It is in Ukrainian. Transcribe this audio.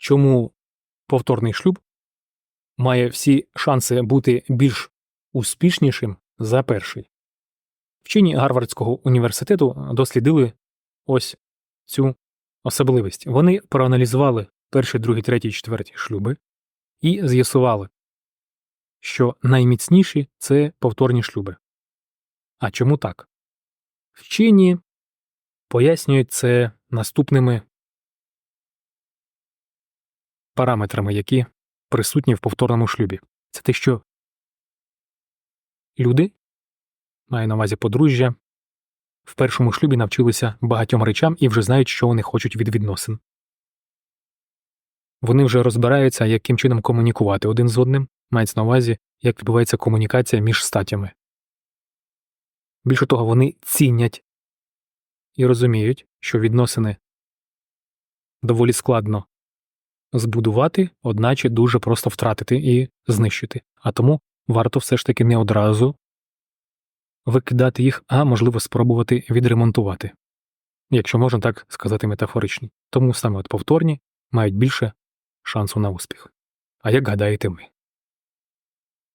чому повторний шлюб має всі шанси бути більш успішнішим за перший. Вчені Гарвардського університету дослідили ось цю особливість. Вони проаналізували перший, другий, третій, четвертій шлюби і з'ясували, що найміцніші це повторні шлюби. А чому так? Вчені пояснюють це наступними параметрами, які присутні в повторному шлюбі. Це те, що люди, маю на увазі подружжя, в першому шлюбі навчилися багатьом речам і вже знають, що вони хочуть від відносин. Вони вже розбираються, яким чином комунікувати один з одним, мається на увазі, як відбувається комунікація між статями. Більше того, вони цінять і розуміють, що відносини доволі складно збудувати, одначе дуже просто втратити і знищити. А тому варто все ж таки не одразу викидати їх, а можливо спробувати відремонтувати, якщо можна так сказати метафорично. Тому саме от повторні мають більше шансу на успіх. А як гадаєте ми?